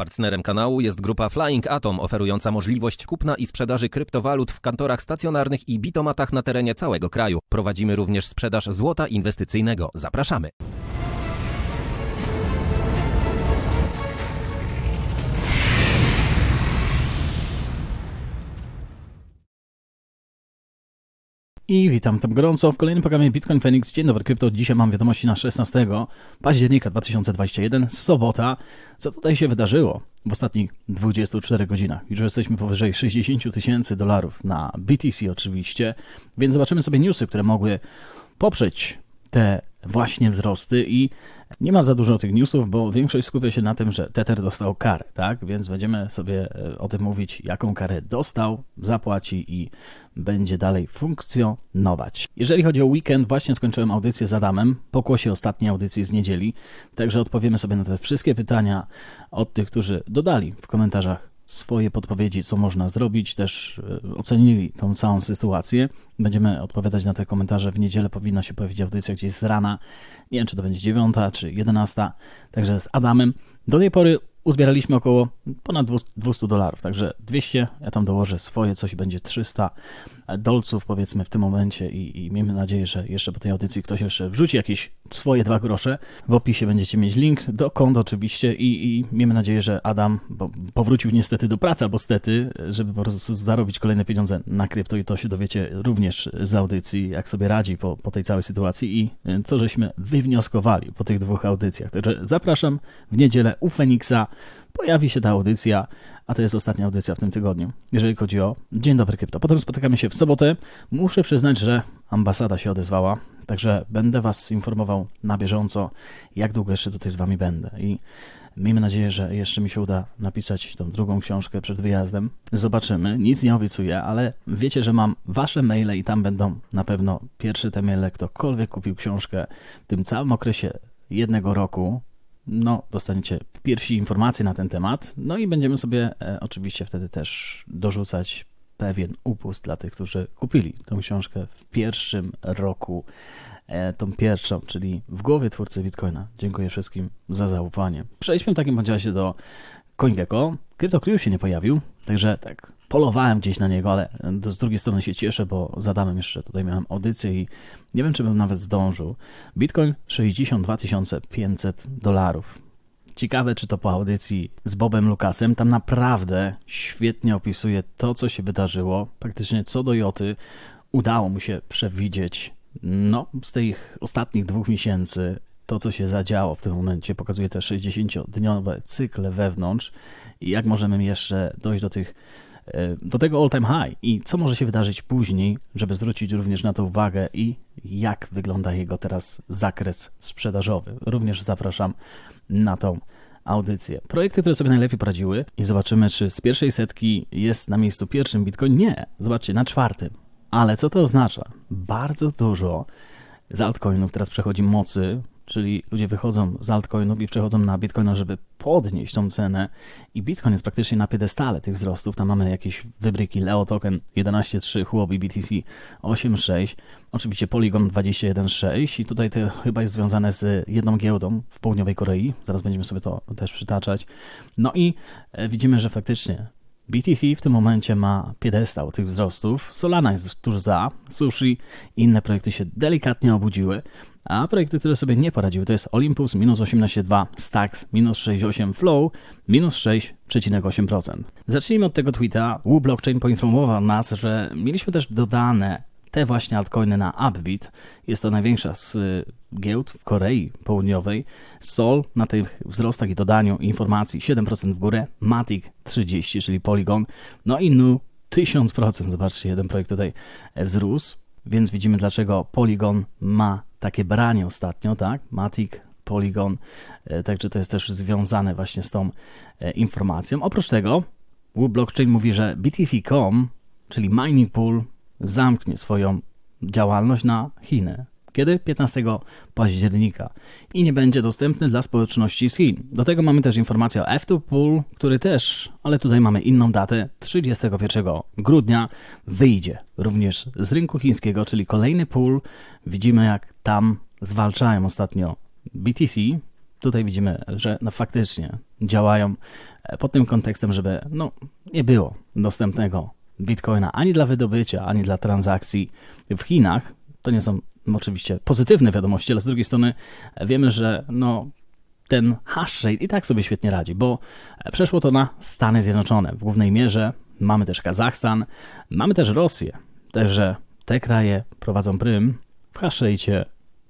Partnerem kanału jest grupa Flying Atom, oferująca możliwość kupna i sprzedaży kryptowalut w kantorach stacjonarnych i bitomatach na terenie całego kraju. Prowadzimy również sprzedaż złota inwestycyjnego. Zapraszamy. I witam tam gorąco w kolejnym programie Bitcoin Phoenix. Dzień dobry, krypto. Dzisiaj mam wiadomości na 16 października 2021, sobota. Co tutaj się wydarzyło w ostatnich 24 godzinach? Już jesteśmy powyżej 60 tysięcy dolarów na BTC oczywiście, więc zobaczymy sobie newsy, które mogły poprzeć te właśnie wzrosty i nie ma za dużo tych newsów, bo większość skupia się na tym, że Tether dostał karę, tak? Więc będziemy sobie e, o tym mówić, jaką karę dostał, zapłaci i będzie dalej funkcjonować. Jeżeli chodzi o weekend, właśnie skończyłem audycję z Adamem, pokłosie ostatniej audycji z niedzieli, także odpowiemy sobie na te wszystkie pytania od tych, którzy dodali w komentarzach swoje podpowiedzi, co można zrobić, też e, ocenili tą całą sytuację. Będziemy odpowiadać na te komentarze. W niedzielę powinna się pojawić audycja gdzieś z rana. Nie wiem, czy to będzie 9 czy 11. Także z Adamem. Do tej pory uzbieraliśmy około ponad 200 dolarów, także 200, ja tam dołożę swoje, coś będzie 300 dolców powiedzmy w tym momencie i, i miejmy nadzieję, że jeszcze po tej audycji ktoś jeszcze wrzuci jakieś swoje dwa grosze. W opisie będziecie mieć link do kont oczywiście i, i miejmy nadzieję, że Adam powrócił niestety do pracy albo stety, żeby po prostu zarobić kolejne pieniądze na krypto i to się dowiecie również z audycji, jak sobie radzi po, po tej całej sytuacji i co żeśmy wywnioskowali po tych dwóch audycjach. Także zapraszam w niedzielę u Feniksa pojawi się ta audycja, a to jest ostatnia audycja w tym tygodniu, jeżeli chodzi o Dzień Dobry Krypto. Potem spotykamy się w sobotę. Muszę przyznać, że ambasada się odezwała, także będę Was informował na bieżąco, jak długo jeszcze tutaj z Wami będę. I miejmy nadzieję, że jeszcze mi się uda napisać tą drugą książkę przed wyjazdem. Zobaczymy, nic nie obiecuję, ale wiecie, że mam Wasze maile i tam będą na pewno pierwsze te maile, ktokolwiek kupił książkę w tym całym okresie jednego roku, no, dostaniecie pierwsi informacje na ten temat. No i będziemy sobie e, oczywiście wtedy też dorzucać pewien upust dla tych, którzy kupili tą książkę w pierwszym roku, e, tą pierwszą, czyli w głowie twórcy Bitcoina. Dziękuję wszystkim za zaufanie. Przejdźmy w takim razie do CoinGecko. CryptoCrew się nie pojawił, także tak, polowałem gdzieś na niego, ale z drugiej strony się cieszę, bo z Adamem jeszcze tutaj miałem audycję i nie wiem, czy bym nawet zdążył. Bitcoin 62 500 dolarów. Ciekawe, czy to po audycji z Bobem Lukasem. Tam naprawdę świetnie opisuje to, co się wydarzyło. Praktycznie co do joty udało mu się przewidzieć no, z tych ostatnich dwóch miesięcy to, co się zadziało w tym momencie. Pokazuje te 60-dniowe cykle wewnątrz i jak możemy jeszcze dojść do tych do tego all-time high i co może się wydarzyć później, żeby zwrócić również na to uwagę i jak wygląda jego teraz zakres sprzedażowy. Również zapraszam na tą audycję. Projekty, które sobie najlepiej poradziły i zobaczymy, czy z pierwszej setki jest na miejscu pierwszym Bitcoin. Nie, zobaczcie, na czwartym. Ale co to oznacza? Bardzo dużo z altcoinów teraz przechodzi mocy czyli ludzie wychodzą z altcoinów i przechodzą na bitcoina, żeby podnieść tą cenę i bitcoin jest praktycznie na piedestale tych wzrostów. Tam mamy jakieś wybryki Leo Token 11.3, Huobi BTC 8.6, oczywiście Polygon 21.6 i tutaj to chyba jest związane z jedną giełdą w południowej Korei. Zaraz będziemy sobie to też przytaczać. No i e, widzimy, że faktycznie BTC w tym momencie ma piedestał tych wzrostów. Solana jest tuż za, Sushi i inne projekty się delikatnie obudziły. A projekty, które sobie nie poradziły, to jest Olympus minus 18,2, Stacks minus 6,8, Flow minus 6,8%. Zacznijmy od tego tweeta. Wu Blockchain poinformował nas, że mieliśmy też dodane te właśnie altcoiny na Upbit. Jest to największa z y, giełd w Korei Południowej. Sol na tych wzrostach i dodaniu informacji 7% w górę, Matic 30, czyli Polygon, no i Nu 1000%. Zobaczcie, jeden projekt tutaj wzrósł, więc widzimy dlaczego Polygon ma takie branie ostatnio, tak? Matic, Polygon, e, także to jest też związane właśnie z tą e, informacją. Oprócz tego Blockchain mówi, że BTC.com, czyli mining pool, zamknie swoją działalność na Chiny. Kiedy? 15 października. I nie będzie dostępny dla społeczności z Chin. Do tego mamy też informację o F2 Pool, który też, ale tutaj mamy inną datę, 31 grudnia wyjdzie również z rynku chińskiego, czyli kolejny pool. Widzimy jak tam zwalczają ostatnio BTC, tutaj widzimy, że no faktycznie działają e, pod tym kontekstem, żeby no, nie było dostępnego bitcoina ani dla wydobycia, ani dla transakcji w Chinach. To nie są oczywiście pozytywne wiadomości, ale z drugiej strony wiemy, że no, ten hash rate i tak sobie świetnie radzi, bo przeszło to na Stany Zjednoczone. W głównej mierze mamy też Kazachstan, mamy też Rosję. Także te kraje prowadzą prym w hash rate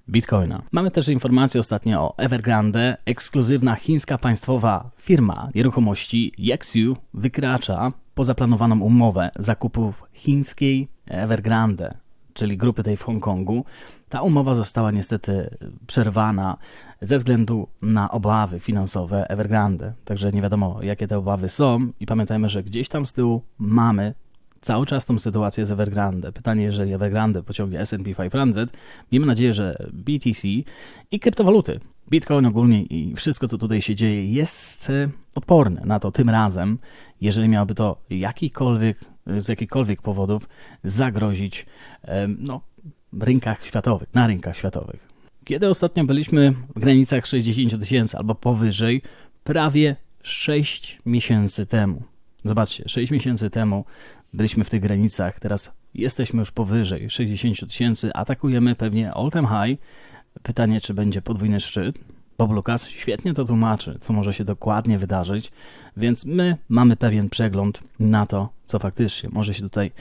Bitcoina. Mamy też informację ostatnio o Evergrande. Ekskluzywna chińska państwowa firma nieruchomości Yexiu wykracza poza planowaną umowę zakupów chińskiej Evergrande, czyli grupy tej w Hongkongu. Ta umowa została niestety przerwana ze względu na obawy finansowe Evergrande. Także nie wiadomo, jakie te obawy są i pamiętajmy, że gdzieś tam z tyłu mamy cały czas tą sytuację z Evergrande. Pytanie, jeżeli Evergrande pociągnie S&P 500, miejmy nadzieję, że BTC i kryptowaluty, Bitcoin ogólnie i wszystko, co tutaj się dzieje, jest e, odporne na to tym razem, jeżeli miałoby to jakikolwiek, z jakichkolwiek powodów zagrozić no, rynkach światowych, na rynkach światowych. Kiedy ostatnio byliśmy w granicach 60 tysięcy albo powyżej, prawie 6 miesięcy temu. Zobaczcie, 6 miesięcy temu byliśmy w tych granicach, teraz jesteśmy już powyżej 60 tysięcy, atakujemy pewnie all time high. Pytanie, czy będzie podwójny szczyt? Bob Lucas świetnie to tłumaczy, co może się dokładnie wydarzyć, więc my mamy pewien przegląd na to, co faktycznie może się tutaj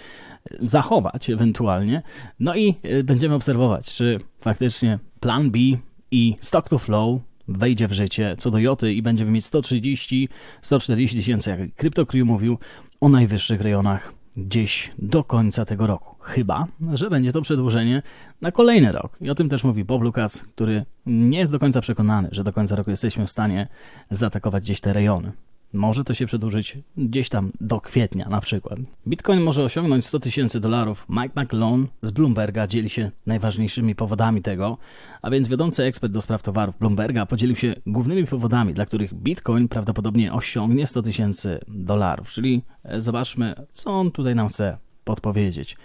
e, zachować ewentualnie. No i e, będziemy obserwować, czy faktycznie plan B i stock to flow wejdzie w życie co do Joty i będziemy mieć 130, 140 tysięcy, jak CryptoCrew mówił, o najwyższych rejonach gdzieś do końca tego roku. Chyba, że będzie to przedłużenie na kolejny rok. I o tym też mówi Bob Lucas, który nie jest do końca przekonany, że do końca roku jesteśmy w stanie zaatakować gdzieś te rejony. Może to się przedłużyć gdzieś tam do kwietnia na przykład. Bitcoin może osiągnąć 100 tysięcy dolarów. Mike McLone z Bloomberga dzieli się najważniejszymi powodami tego, a więc wiodący ekspert do spraw towarów Bloomberga podzielił się głównymi powodami, dla których Bitcoin prawdopodobnie osiągnie 100 tysięcy dolarów. Czyli e, zobaczmy, co on tutaj nam chce podpowiedzieć.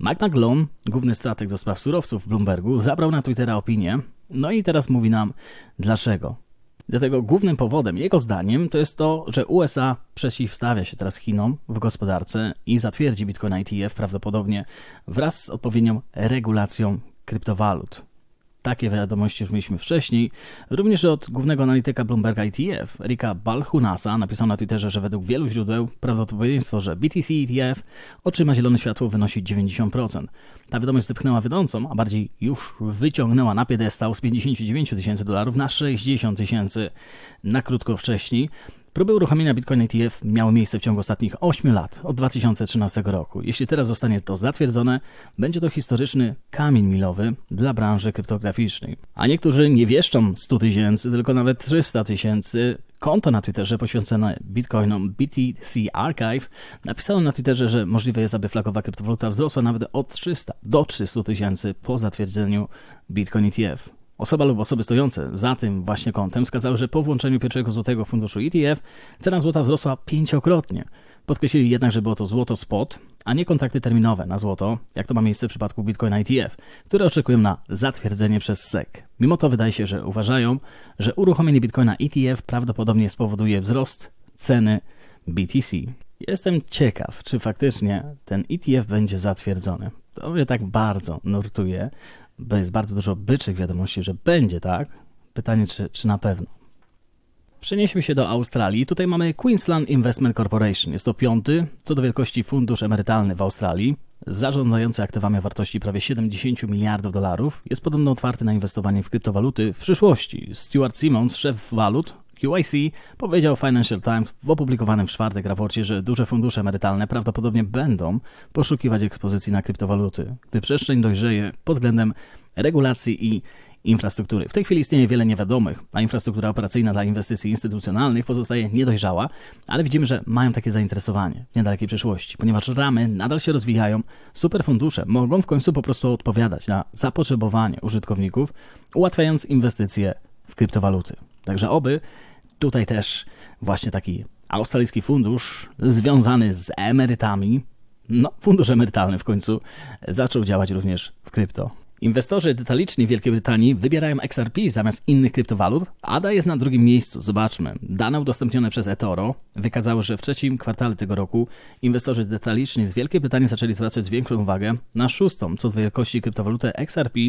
Mike McLone, główny strateg do spraw surowców w Bloombergu, zabrał na Twittera opinię, no i teraz mówi nam dlaczego. Dlatego głównym powodem, jego zdaniem, to jest to, że USA przeciwstawia się teraz Chinom w gospodarce i zatwierdzi Bitcoin ETF prawdopodobnie wraz z odpowiednią regulacją kryptowalut. Takie wiadomości już mieliśmy wcześniej. Również od głównego analityka Bloomberga ETF, Rika Balhunasa, napisał na Twitterze, że według wielu źródeł prawdopodobieństwo, że BTC ETF otrzyma zielone światło wynosi 90%. Ta wiadomość zepchnęła wydącą, a bardziej już wyciągnęła na piedestał z 59 tysięcy dolarów na 60 tysięcy na krótko wcześniej. Próby uruchomienia Bitcoin ETF miały miejsce w ciągu ostatnich 8 lat, od 2013 roku. Jeśli teraz zostanie to zatwierdzone, będzie to historyczny kamień milowy dla branży kryptograficznej. A niektórzy nie wieszczą 100 tysięcy, tylko nawet 300 tysięcy. Konto na Twitterze poświęcone bitcoinom BTC Archive napisało na Twitterze, że możliwe jest, aby flagowa kryptowaluta wzrosła nawet od 300 do 300 tysięcy po zatwierdzeniu Bitcoin ETF. Osoba lub osoby stojące za tym właśnie kontem wskazały, że po włączeniu pierwszego złotego funduszu ETF cena złota wzrosła pięciokrotnie. Podkreślili jednak, że było to złoto spot, a nie kontrakty terminowe na złoto, jak to ma miejsce w przypadku Bitcoin ETF, które oczekują na zatwierdzenie przez SEC. Mimo to wydaje się, że uważają, że uruchomienie Bitcoina ETF prawdopodobnie spowoduje wzrost ceny BTC. Jestem ciekaw, czy faktycznie ten ETF będzie zatwierdzony. To mnie tak bardzo nurtuje, bo jest bardzo dużo byczych wiadomości, że będzie tak. Pytanie, czy, czy na pewno. Przenieśmy się do Australii. Tutaj mamy Queensland Investment Corporation. Jest to piąty co do wielkości fundusz emerytalny w Australii, zarządzający aktywami o wartości prawie 70 miliardów dolarów. Jest podobno otwarty na inwestowanie w kryptowaluty w przyszłości. Stuart Simmons, szef walut, QIC powiedział Financial Times w opublikowanym w czwartek raporcie, że duże fundusze emerytalne prawdopodobnie będą poszukiwać ekspozycji na kryptowaluty, gdy przestrzeń dojrzeje pod względem regulacji i infrastruktury. W tej chwili istnieje wiele niewiadomych, a infrastruktura operacyjna dla inwestycji instytucjonalnych pozostaje niedojrzała, ale widzimy, że mają takie zainteresowanie w niedalekiej przyszłości, ponieważ ramy nadal się rozwijają, superfundusze mogą w końcu po prostu odpowiadać na zapotrzebowanie użytkowników, ułatwiając inwestycje w kryptowaluty. Także oby tutaj też właśnie taki australijski fundusz związany z emerytami, no fundusz emerytalny w końcu zaczął działać również w krypto. Inwestorzy detaliczni w Wielkiej Brytanii wybierają XRP zamiast innych kryptowalut. ADA jest na drugim miejscu. Zobaczmy. Dane udostępnione przez eToro wykazały, że w trzecim kwartale tego roku inwestorzy detaliczni z Wielkiej Brytanii zaczęli zwracać większą uwagę na szóstą co do wielkości kryptowalutę XRP,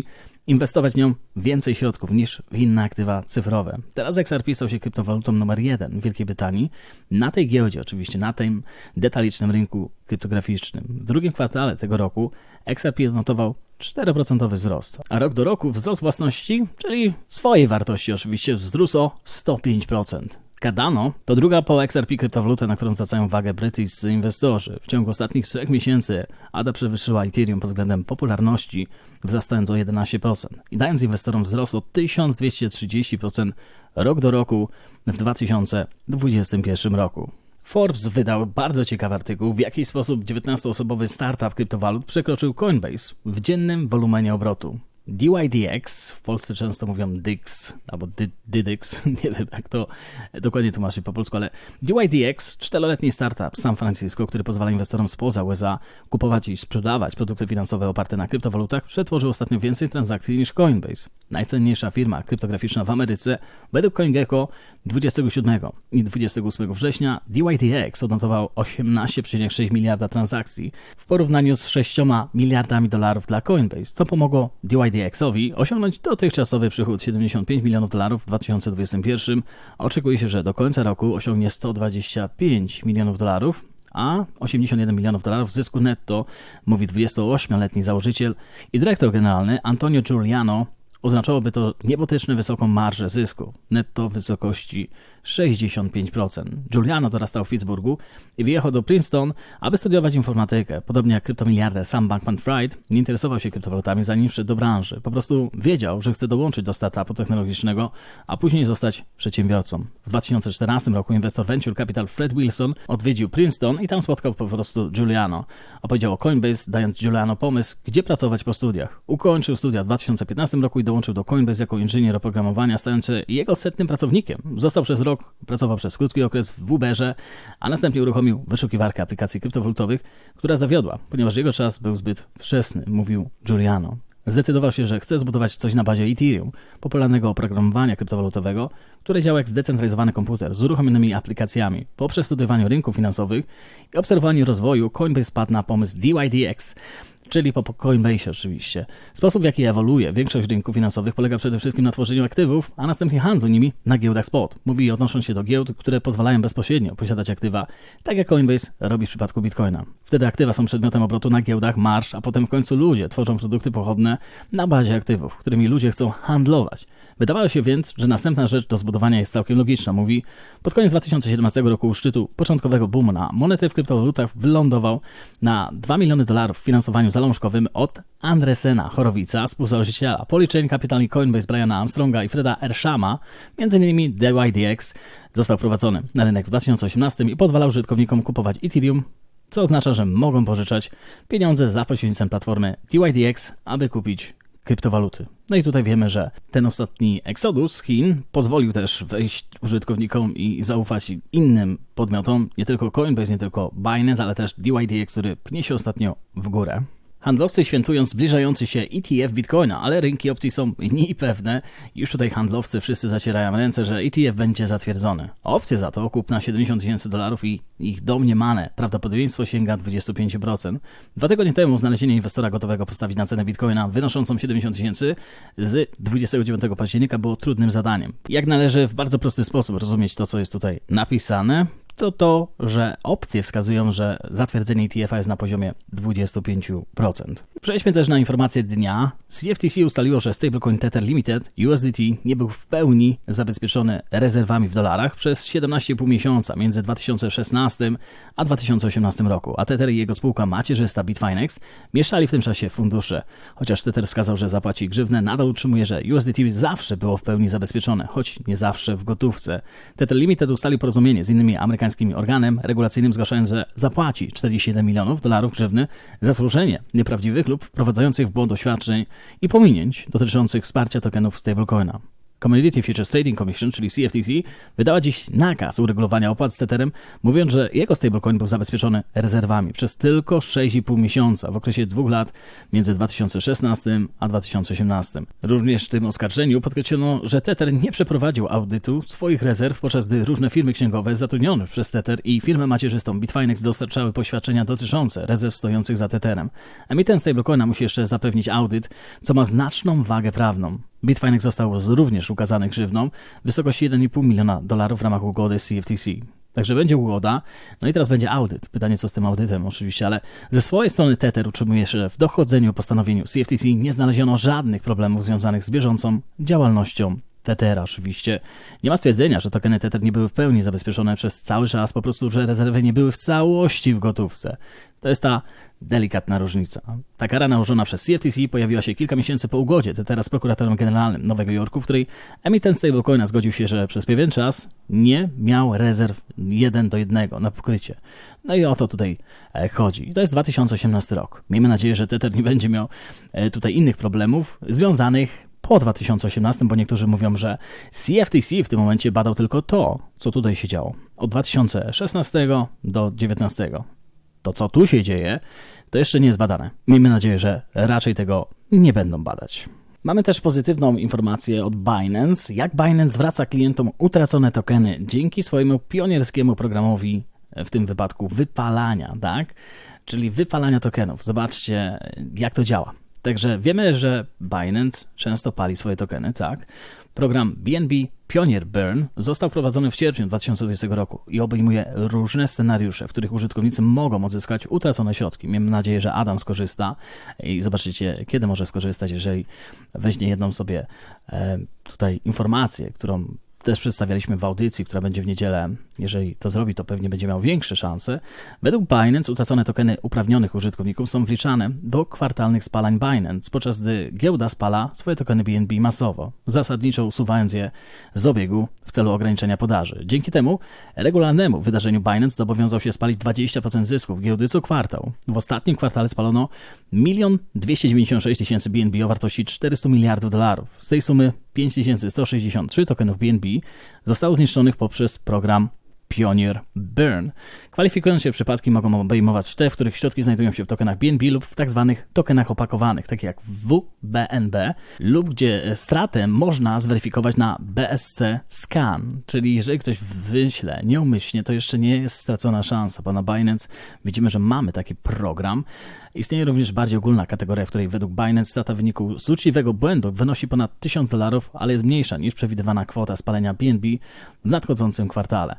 inwestować w nią więcej środków niż w inne aktywa cyfrowe. Teraz XRP stał się kryptowalutą numer jeden w Wielkiej Brytanii. Na tej giełdzie, oczywiście, na tym detalicznym rynku kryptograficznym. W drugim kwartale tego roku XRP odnotował 4% wzrost, a rok do roku wzrost własności, czyli swojej wartości oczywiście, wzrósł o 105%. Cardano to druga po XRP kryptowaluta, na którą zwracają uwagę brytyjscy inwestorzy. W ciągu ostatnich 3 miesięcy ADA przewyższyła Ethereum pod względem popularności, wzrastając o 11% i dając inwestorom wzrost o 1230% rok do roku w 2021 roku. Forbes wydał bardzo ciekawy artykuł, w jaki sposób 19-osobowy startup kryptowalut przekroczył Coinbase w dziennym wolumenie obrotu. DYDX, w Polsce często mówią DIX albo Dy- DYDX, nie wiem jak to dokładnie tłumaczyć po polsku, ale DYDX, czteroletni startup z San Francisco, który pozwala inwestorom spoza USA kupować i sprzedawać produkty finansowe oparte na kryptowalutach, przetworzył ostatnio więcej transakcji niż Coinbase. Najcenniejsza firma kryptograficzna w Ameryce, według CoinGecko 27 i 28 września DYDX odnotował 18,6 miliarda transakcji w porównaniu z 6 miliardami dolarów dla Coinbase. To pomogło DYDX-owi osiągnąć dotychczasowy przychód 75 milionów dolarów w 2021. Oczekuje się, że do końca roku osiągnie 125 milionów dolarów, a 81 milionów dolarów zysku netto, mówi 28-letni założyciel i dyrektor generalny Antonio Giuliano. Oznaczałoby to niebotyczne wysoką marżę zysku, netto w wysokości 65%. Giuliano dorastał w Pittsburghu i wyjechał do Princeton, aby studiować informatykę. Podobnie jak kryptomiliarder Sam Bankman-Fried, nie interesował się kryptowalutami zanim wszedł do branży. Po prostu wiedział, że chce dołączyć do startupu technologicznego, a później zostać przedsiębiorcą. W 2014 roku inwestor Venture Capital Fred Wilson odwiedził Princeton i tam spotkał po prostu Giuliano. Opowiedział o Coinbase, dając Giuliano pomysł, gdzie pracować po studiach. Ukończył studia w 2015 roku i dołączył do Coinbase jako inżynier oprogramowania, stając się jego setnym pracownikiem. Został przez rok pracował przez krótki okres w Uberze, a następnie uruchomił wyszukiwarkę aplikacji kryptowalutowych, która zawiodła, ponieważ jego czas był zbyt wczesny, mówił Giuliano. Zdecydował się, że chce zbudować coś na bazie Ethereum, popularnego oprogramowania kryptowalutowego, które działa jak zdecentralizowany komputer z uruchomionymi aplikacjami. Po przestudiowaniu rynków finansowych i obserwowaniu rozwoju, Coinbase spadł na pomysł DYDX, czyli po Coinbase oczywiście. Sposób, w jaki ewoluuje większość rynków finansowych polega przede wszystkim na tworzeniu aktywów, a następnie handlu nimi na giełdach spot. Mówi odnosząc się do giełd, które pozwalają bezpośrednio posiadać aktywa, tak jak Coinbase robi w przypadku Bitcoina. Wtedy aktywa są przedmiotem obrotu na giełdach, marsz, a potem w końcu ludzie tworzą produkty pochodne na bazie aktywów, którymi ludzie chcą handlować. Wydawało się więc, że następna rzecz do zbudowania jest całkiem logiczna. Mówi, pod koniec 2017 roku u szczytu początkowego boomu na monety w kryptowalutach wylądował na 2 miliony dolarów w finansowaniu zalążkowym od Andresena Chorowica, współzałożyciela Polychain Capital i Coinbase Briana Armstronga i Freda Ershama. Innymi DYDX został wprowadzony na rynek w 2018 i pozwalał użytkownikom kupować Ethereum, co oznacza, że mogą pożyczać pieniądze za pośrednictwem platformy DYDX, aby kupić kryptowaluty. No i tutaj wiemy, że ten ostatni eksodus z Chin pozwolił też wejść użytkownikom i zaufać innym podmiotom, nie tylko Coinbase, nie tylko Binance, ale też DYDX, który pnie się ostatnio w górę. Handlowcy świętują zbliżający się ETF Bitcoina, ale rynki opcji są niepewne. Już tutaj handlowcy wszyscy zacierają ręce, że ETF będzie zatwierdzony. Opcje za to kupna 70 tysięcy dolarów i ich domniemane prawdopodobieństwo sięga 25%. Dwa tygodnie temu znalezienie inwestora gotowego postawić na cenę Bitcoina wynoszącą 70 tysięcy z 29 października było trudnym zadaniem. Jak należy w bardzo prosty sposób rozumieć to, co jest tutaj napisane, to to, że opcje wskazują, że zatwierdzenie ETF-a jest na poziomie 25%. Przejdźmy też na informację dnia. CFTC ustaliło, że stablecoin Tether Limited USDT nie był w pełni zabezpieczony rezerwami w dolarach przez 17,5 miesiąca między 2016 a 2018 roku, a Tether i jego spółka macierzysta Bitfinex mieszali w tym czasie fundusze. Chociaż Tether wskazał, że zapłaci grzywnę, nadal utrzymuje, że USDT zawsze było w pełni zabezpieczone, choć nie zawsze w gotówce. Tether Limited ustalił porozumienie z innymi amerykańskim organem regulacyjnym, zgłaszając, że zapłaci 47 milionów dolarów grzywny za złożenie nieprawdziwych lub wprowadzających w błąd oświadczeń i pominięć dotyczących wsparcia tokenów stablecoina. Commodity Futures Trading Commission, czyli CFTC, wydała dziś nakaz uregulowania opłat z Tetherem, mówiąc, że jego stablecoin był zabezpieczony rezerwami przez tylko 6,5 miesiąca w okresie dwóch lat między 2016 a 2018. Również w tym oskarżeniu podkreślono, że Tether nie przeprowadził audytu swoich rezerw, podczas gdy różne firmy księgowe zatrudnione przez Tether i firmę macierzystą Bitfinex dostarczały poświadczenia dotyczące rezerw stojących za Tetherem. Emitent stablecoina musi jeszcze zapewnić audyt, co ma znaczną wagę prawną. Bitfinex został również ukazany grzywną w wysokości 1,5 miliona dolarów w ramach ugody CFTC. Także będzie ugoda, no i teraz będzie audyt. Pytanie, co z tym audytem oczywiście, ale ze swojej strony Tether utrzymuje, że w dochodzeniu postanowieniu CFTC nie znaleziono żadnych problemów związanych z bieżącą działalnością Tethera oczywiście. Nie ma stwierdzenia, że tokeny Tether nie były w pełni zabezpieczone przez cały czas, po prostu, że rezerwy nie były w całości w gotówce. To jest ta delikatna różnica. Ta kara nałożona przez CFTC pojawiła się kilka miesięcy po ugodzie Tethera z prokuratorem generalnym Nowego Jorku, w której emitent stablecoina zgodził się, że przez pewien czas nie miał rezerw jeden do jednego na pokrycie. No i o to tutaj e, chodzi. I to jest 2018 rok. Miejmy nadzieję, że Tether nie będzie miał e, tutaj innych problemów związanych po 2018, bo niektórzy mówią, że CFTC w tym momencie badał tylko to, co tutaj się działo. Od 2016 do 2019. To, co tu się dzieje, to jeszcze nie jest badane. Miejmy nadzieję, że raczej tego nie będą badać. Mamy też pozytywną informację od Binance, jak Binance zwraca klientom utracone tokeny dzięki swojemu pionierskiemu programowi, w tym wypadku wypalania, tak? Czyli wypalania tokenów. Zobaczcie, jak to działa. Także wiemy, że Binance często pali swoje tokeny, tak? Program BNB Pioneer Burn został wprowadzony w sierpniu 2020 roku i obejmuje różne scenariusze, w których użytkownicy mogą odzyskać utracone środki. Miejmy nadzieję, że Adam skorzysta i zobaczycie, kiedy może skorzystać, jeżeli weźmie jedną sobie e, tutaj informację, którą też przedstawialiśmy w audycji, która będzie w niedzielę. Jeżeli to zrobi, to pewnie będzie miał większe szanse. Według Binance utracone tokeny uprawnionych użytkowników są wliczane do kwartalnych spalań Binance, podczas gdy giełda spala swoje tokeny BNB masowo, zasadniczo usuwając je z obiegu w celu ograniczenia podaży. Dzięki temu regularnemu wydarzeniu Binance zobowiązał się spalić 20% zysków giełdy co kwartał. W ostatnim kwartale spalono 1 296 tysięcy BNB o wartości 400 miliardów dolarów. Z tej sumy 5163 tokenów BNB zostało zniszczonych poprzez program Pioneer Burn. Kwalifikujące się przypadki mogą obejmować te, w których środki znajdują się w tokenach BNB lub w tak zwanych tokenach opakowanych, takie jak WBNB, lub gdzie stratę można zweryfikować na BSC Scan, czyli jeżeli ktoś wyśle nieumyślnie, to jeszcze nie jest stracona szansa, bo na Binance widzimy, że mamy taki program. Istnieje również bardziej ogólna kategoria, w której według Binance strata w wyniku z błędu wynosi ponad 1000 dolarów, ale jest mniejsza niż przewidywana kwota spalenia BNB w nadchodzącym kwartale.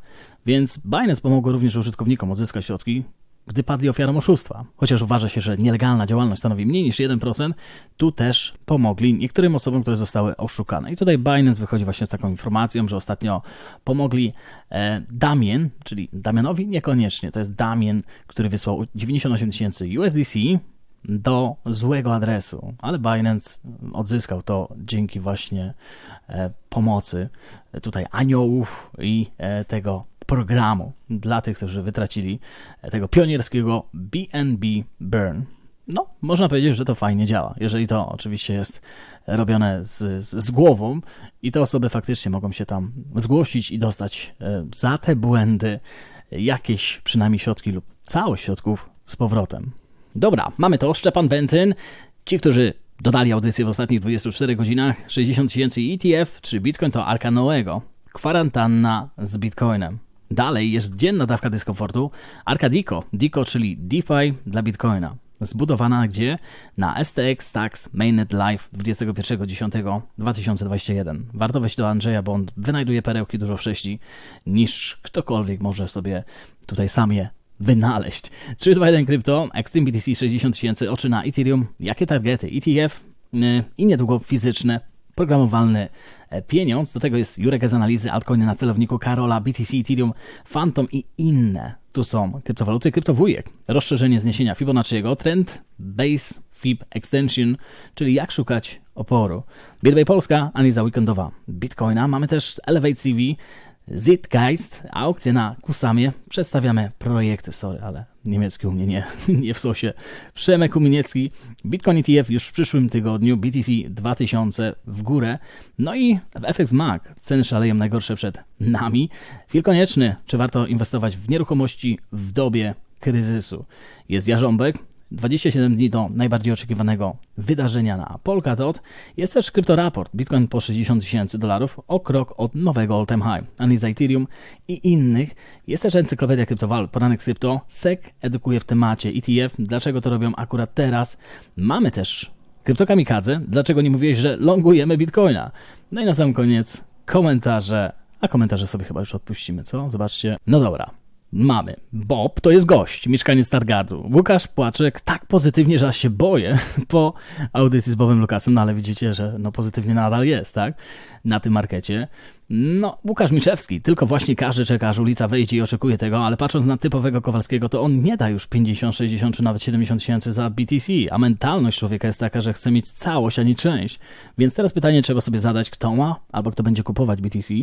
Więc Binance pomogło również użytkownikom odzyskać środki, gdy padli ofiarą oszustwa. Chociaż uważa się, że nielegalna działalność stanowi mniej niż 1%, tu też pomogli niektórym osobom, które zostały oszukane. I tutaj Binance wychodzi właśnie z taką informacją, że ostatnio pomogli e, Damien, czyli Damianowi niekoniecznie, to jest Damien, który wysłał 98 tysięcy USDC do złego adresu, ale Binance odzyskał to dzięki właśnie e, pomocy tutaj aniołów i e, tego programu dla tych, którzy wytracili e, tego pionierskiego BNB Burn. No, można powiedzieć, że to fajnie działa, jeżeli to oczywiście jest robione z, z, z głową i te osoby faktycznie mogą się tam zgłosić i dostać e, za te błędy jakieś przynajmniej środki lub całość środków z powrotem. Dobra, mamy to. Szczepan Bentyn. Ci, którzy dodali audycję w ostatnich 24 godzinach, 60 tysięcy ETF czy Bitcoin to Arka Noego. Kwarantanna z Bitcoinem. Dalej jest dzienna dawka dyskomfortu. Arka Dico, czyli DeFi dla Bitcoina. Zbudowana gdzie? Na STX Stacks Mainnet Live 21.10.2021. Warto wejść do Andrzeja, bo on wynajduje perełki dużo wcześniej niż ktokolwiek może sobie tutaj sam je wynaleźć. 321 Crypto, Extreme BTC 60 tysięcy, oczy na Ethereum, jakie targety, ETF yy, i niedługo fizyczne, programowalny e, pieniądz. Do tego jest Jurek z analizy, altcoiny na celowniku Karola, BTC, Ethereum, Phantom i inne. Tu są kryptowaluty, kryptowujek, rozszerzenie zniesienia Fibonacciego, trend, base, Fib, extension, czyli jak szukać oporu. Bitbay Polska, analiza weekendowa Bitcoina. Mamy też Elevate CV, Zitgeist, aukcje na Kusamie. Przedstawiamy projekty, sorry, ale niemiecki u mnie nie, nie w sosie. Przemek Kumieniecki, Bitcoin ETF już w przyszłym tygodniu, BTC 2000 w górę. No i w FX Mag ceny szaleją najgorsze przed nami. Film konieczny, czy warto inwestować w nieruchomości w dobie kryzysu? Jest Jarząbek, 27 dni do najbardziej oczekiwanego wydarzenia na Polkadot. Jest też kryptoraport Bitcoin po 60 tysięcy dolarów o krok od nowego all-time high. Analiza Ethereum i innych. Jest też encyklopedia kryptowalut, poranek z krypto. SEC edukuje w temacie ETF. Dlaczego to robią akurat teraz? Mamy też kryptokamikadze. Dlaczego nie mówiłeś, że longujemy Bitcoina? No i na sam koniec komentarze. A komentarze sobie chyba już odpuścimy, co? Zobaczcie. No dobra. Mamy. Bob to jest gość, mieszkaniec Stargardu. Łukasz Płaczek tak pozytywnie, że aż się boję po audycji z Bobem Lukasem, no ale widzicie, że no pozytywnie nadal jest, tak? Na tym markecie. No, Łukasz Miczewski, tylko właśnie każdy czeka, aż ulica wejdzie i oczekuje tego, ale patrząc na typowego Kowalskiego, to on nie da już 50, 60 czy nawet 70 tysięcy za BTC, a mentalność człowieka jest taka, że chce mieć całość, a nie część. Więc teraz pytanie trzeba sobie zadać, kto ma albo kto będzie kupować BTC,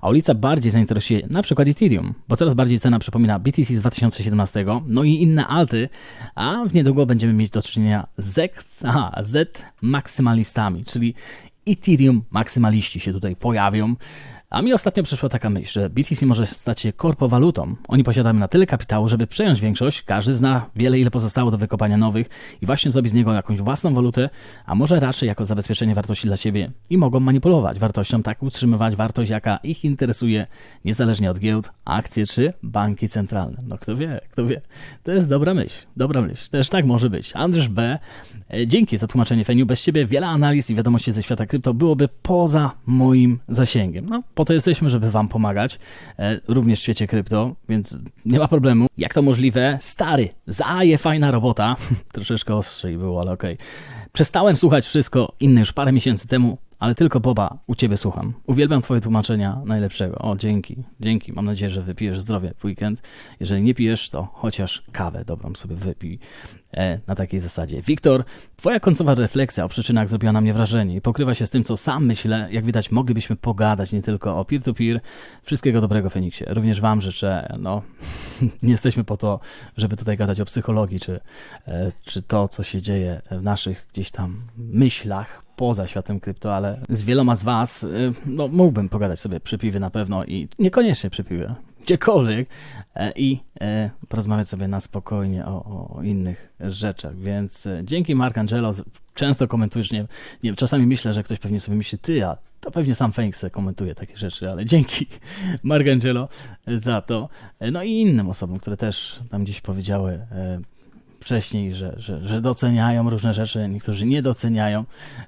a ulica bardziej zainteresuje na przykład Ethereum, bo coraz bardziej cena przypomina BTC z 2017, no i inne alty, a w niedługo będziemy mieć do czynienia z, aha, z maksymalistami, czyli Ethereum maksymaliści się tutaj pojawią. A mi ostatnio przyszła taka myśl, że BTC może stać się korpowalutą. Oni posiadają na tyle kapitału, żeby przejąć większość, każdy zna wiele, ile pozostało do wykopania nowych i właśnie zrobić z niego jakąś własną walutę, a może raczej jako zabezpieczenie wartości dla siebie i mogą manipulować wartością, tak utrzymywać wartość, jaka ich interesuje, niezależnie od giełd, akcje czy banki centralne. No kto wie, kto wie. To jest dobra myśl, dobra myśl. Też tak może być. Andrzej B., e, dzięki za tłumaczenie Feniu. Bez ciebie wiele analiz i wiadomości ze świata krypto byłoby poza moim zasięgiem. No, po to jesteśmy, żeby wam pomagać, e, również w świecie krypto, więc nie ma problemu. Jak to możliwe? Stary, zaje fajna robota. Troszeczkę ostrzej było, ale okej. Przestałem słuchać wszystko inne już parę miesięcy temu, ale tylko Boba u ciebie słucham. Uwielbiam twoje tłumaczenia najlepszego. O, dzięki, dzięki. Mam nadzieję, że wypijesz zdrowie w weekend. Jeżeli nie pijesz, to chociaż kawę dobrą sobie wypij na takiej zasadzie. Wiktor, twoja końcowa refleksja o przyczynach zrobiła na mnie wrażenie i pokrywa się z tym, co sam myślę. Jak widać, moglibyśmy pogadać nie tylko o peer-to-peer. Wszystkiego dobrego, Feniksie. Również wam życzę, no, nie jesteśmy po to, żeby tutaj gadać o psychologii, czy, e, czy to, co się dzieje w naszych gdzieś tam myślach poza światem krypto, ale z wieloma z was, y, no, mógłbym pogadać sobie przy piwie na pewno i niekoniecznie przy piwie, gdziekolwiek e, i e, porozmawiać sobie na spokojnie o, o innych rzeczach, więc e, dzięki Mark Angelo, z- często komentujesz, nie, nie czasami myślę, że ktoś pewnie sobie myśli, ty, a to pewnie sam Fenix komentuje takie rzeczy, ale dzięki Mark Angelo za to, no i innym osobom, które też tam gdzieś powiedziały wcześniej, że, że, że doceniają różne rzeczy, niektórzy nie doceniają,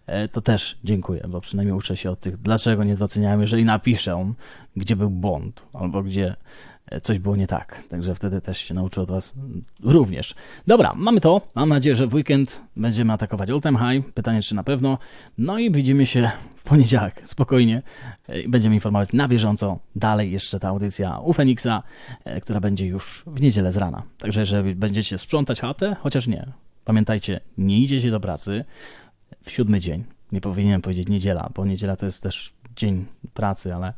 e, to też dziękuję, bo przynajmniej uczę się od tych, dlaczego nie doceniają, jeżeli napiszę, gdzie był błąd, albo gdzie coś było nie tak. Także wtedy też się nauczę od Was również. Dobra, mamy to. Mam nadzieję, że w weekend będziemy atakować all time high. Pytanie, czy na pewno. No i widzimy się w poniedziałek, spokojnie. Będziemy informować na bieżąco. Dalej jeszcze ta audycja u Feniksa, e, która będzie już w niedzielę z rana. Także jeżeli będziecie sprzątać chatę, chociaż nie, pamiętajcie, nie idziecie do pracy w siódmy dzień. Nie powinienem powiedzieć niedziela, bo niedziela to jest też dzień pracy, ale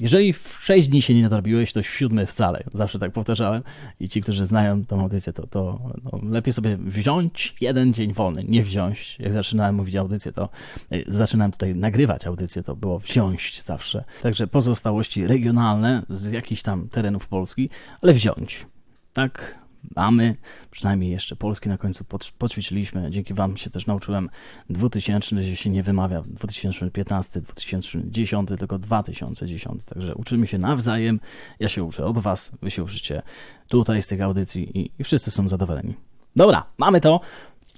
jeżeli w 6 dni się nie nadrobiłeś, to siódmy wcale. Zawsze tak powtarzałem. I ci, którzy znają tą audycję, to, to no, lepiej sobie wziąć jeden dzień wolny, nie wziąć. Jak zaczynałem mówić audycję, to e, zaczynałem tutaj nagrywać audycję, to było wziąć zawsze. Także pozostałości regionalne z jakichś tam terenów Polski, ale wziąć. Tak mamy, przynajmniej jeszcze polski na końcu poćwiczyliśmy. Dzięki Wam się też nauczyłem 2000, że się nie wymawia 2015, 2010, tylko 2010. Także uczymy się nawzajem. Ja się uczę od Was, Wy się uczycie tutaj z tych audycji i, i wszyscy są zadowoleni. Dobra, mamy to.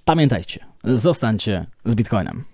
Pamiętajcie, zostańcie z Bitcoinem.